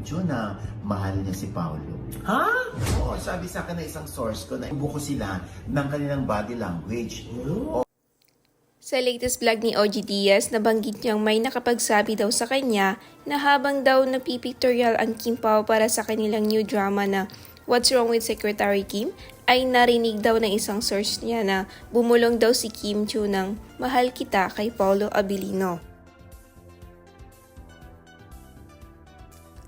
Chu na mahal niya si Paolo. Ha? Oo, sabi sa akin na isang source ko na ibuko sila ng kanilang body language. Sa latest vlog ni OG Diaz, nabanggit niyang may nakapagsabi daw sa kanya na habang daw napipictorial ang Kim Pao para sa kanilang new drama na What's Wrong with Secretary Kim, ay narinig daw ng isang source niya na bumulong daw si Kim Chu ng Mahal Kita kay Paulo Abilino.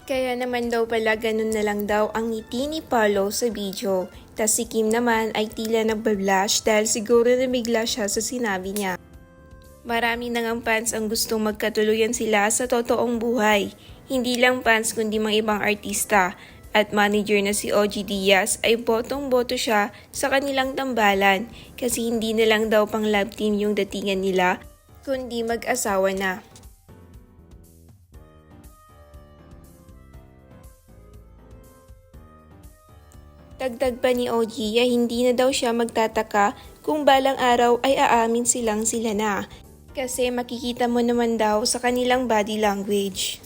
Kaya naman daw pala ganun na lang daw ang ngiti ni Paulo sa video. Tas si Kim naman ay tila nagbablash dahil siguro namigla siya sa sinabi niya. Marami nang ang fans ang gustong magkatuluyan sila sa totoong buhay. Hindi lang fans kundi mga ibang artista. At manager na si OG Diaz ay botong-boto siya sa kanilang tambalan kasi hindi na lang daw pang love team yung datingan nila kundi mag-asawa na. Dagdag pa ni ay hindi na daw siya magtataka kung balang araw ay aamin silang sila na. Kasi makikita mo naman daw sa kanilang body language.